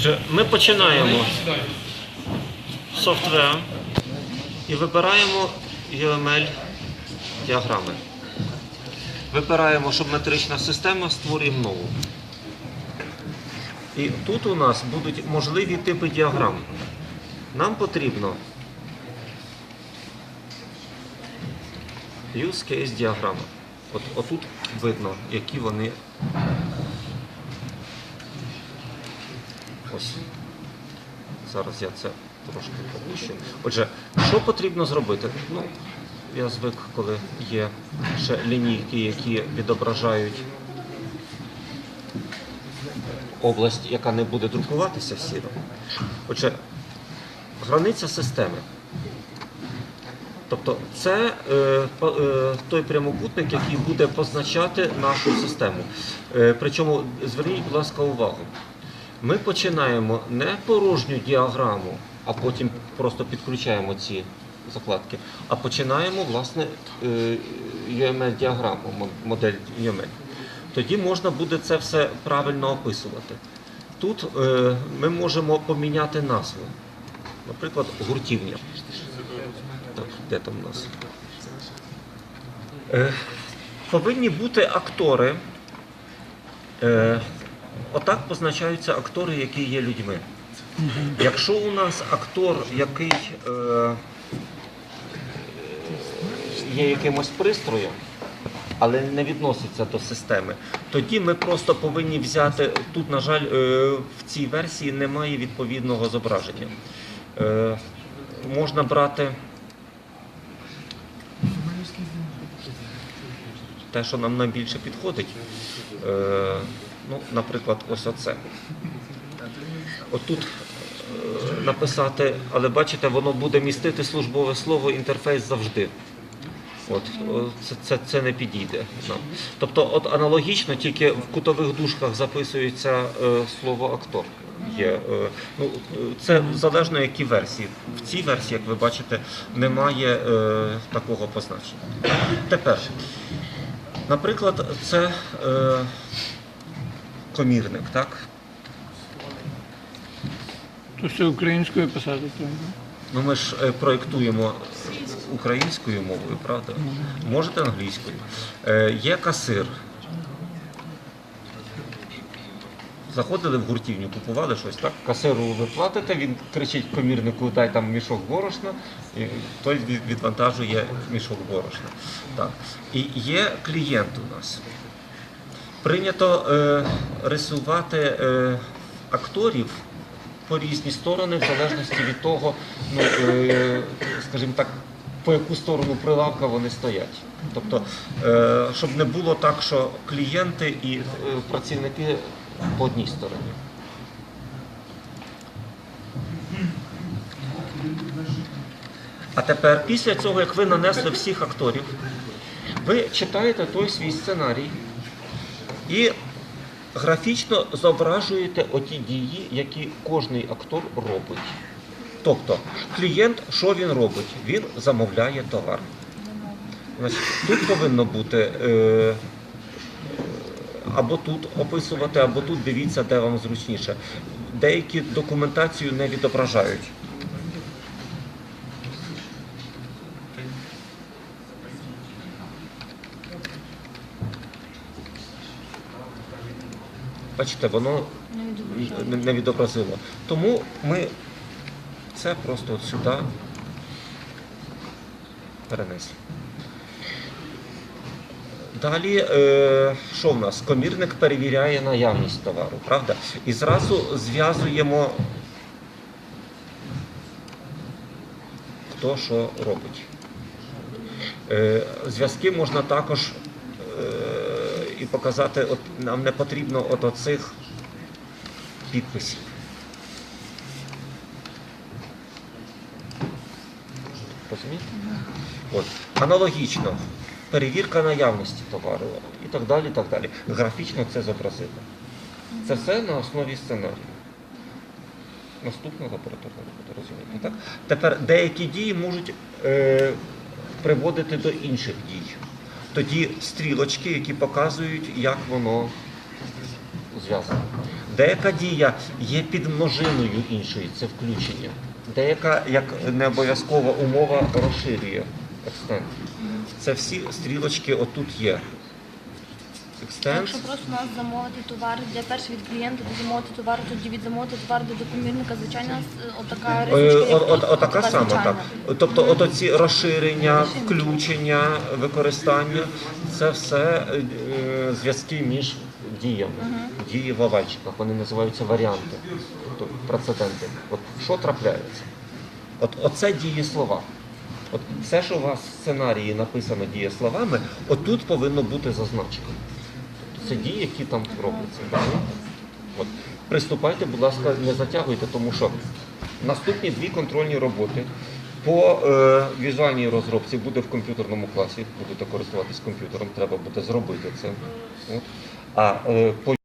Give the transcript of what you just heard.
Отже, ми починаємо софтвер і вибираємо UML діаграми. Вибираємо, щоб метрична система створюємо нову. І тут у нас будуть можливі типи діаграм. Нам потрібно use case діаграма. От, отут видно, які вони. Ось. Зараз я це трошки повищу. Отже, що потрібно зробити? Ну, я звик, коли є ще лінійки, які відображають область, яка не буде друкуватися сіро. Отже, границя системи. Тобто це е, е, той прямокутник, який буде позначати нашу систему. Е, причому зверніть, будь ласка, увагу. Ми починаємо не порожню діаграму, а потім просто підключаємо ці закладки, а починаємо власне е, UML-діаграму, модель UML. Тоді можна буде це все правильно описувати. Тут е, ми можемо поміняти назву. Наприклад, гуртівня. Так, де там у нас? Е, повинні бути актори. Отак позначаються актори, які є людьми. Якщо у нас актор, який е, є якимось пристроєм, але не відноситься до системи, тоді ми просто повинні взяти. Тут, на жаль, е, в цій версії немає відповідного зображення. Е, можна брати те, що нам найбільше підходить. Е, ну, наприклад, ось оце. Отут е, написати, але бачите, воно буде містити службове слово інтерфейс завжди. От, це, це, це не підійде нам. Тобто, от аналогічно, тільки в кутових дужках записується е, слово актор. Є, е, ну, це залежно які версії. В цій версії, як ви бачите, немає е, такого позначення. Тепер, наприклад, це е, комірник, так? То все українською писати треба. Ну ми ж е, проєктуємо українською мовою, правда? Можете англійською. Е, є касир. Заходили в гуртівню, купували щось, так? Касиру ви платите, він кричить комірнику, дай там мішок борошна, і той відвантажує мішок борошна. Так. І є клієнт у нас. Прийнято е, рисувати е, акторів по різні сторони, в залежності від того, ну, е, скажімо так, по яку сторону прилавка вони стоять. Тобто, е, щоб не було так, що клієнти і е, працівники по одній стороні. А тепер, після цього, як ви нанесли всіх акторів, ви читаєте той свій сценарій і графічно зображуєте оті дії, які кожний актор робить. Тобто, клієнт, що він робить? Він замовляє товар. Тут повинно бути е, або тут описувати, або тут дивіться, де вам зручніше. Деякі документацію не відображають. Бачите, воно не- відобразило. Тому ми це просто от сюди перенесли. Далі, е, що в нас? Комірник перевіряє наявність товару, правда? І зразу зв'язуємо, хто що робить. Е, зв'язки можна також е, і показати, от, нам не потрібно от оцих підписів. Розумієте? От. Аналогічно, перевірка наявності товару і так далі. так далі. Графічно це зобразили. Це все на основі сценарію. Наступна лабораторна робота, розумієте, так? Тепер деякі дії можуть е, приводити до інших дій. Тоді стрілочки, які показують, як воно зв'язано. Деяка дія є підмножиною іншої, це включення. Деяка, як не обов'язкова умова, розширює екстенд. Це всі стрілочки отут є. Екстенд. Якщо просто у нас замовити товар, де перший від клієнта, де замовити товар, тоді від замовити товар до докумірника, звичайно, у е, отака Е, рисочка, як о- Отака сама, звичайна. так. Тобто, от оці розширення, включення, використання це все е, е, зв'язки між діями. Дії в овальчиках, вони називаються варіанти, тобто прецеденти. От що трапляється? От оце дієслова. От все, що у вас в сценарії написано дієсловами, отут повинно бути зазначено. Тобто це дії, які там робляться. От. Приступайте, будь ласка, не затягуйте, тому що наступні дві контрольні роботи по е, візуальній розробці буде в комп'ютерному класі. Будете користуватись комп'ютером, треба буде зробити це. От. А е, по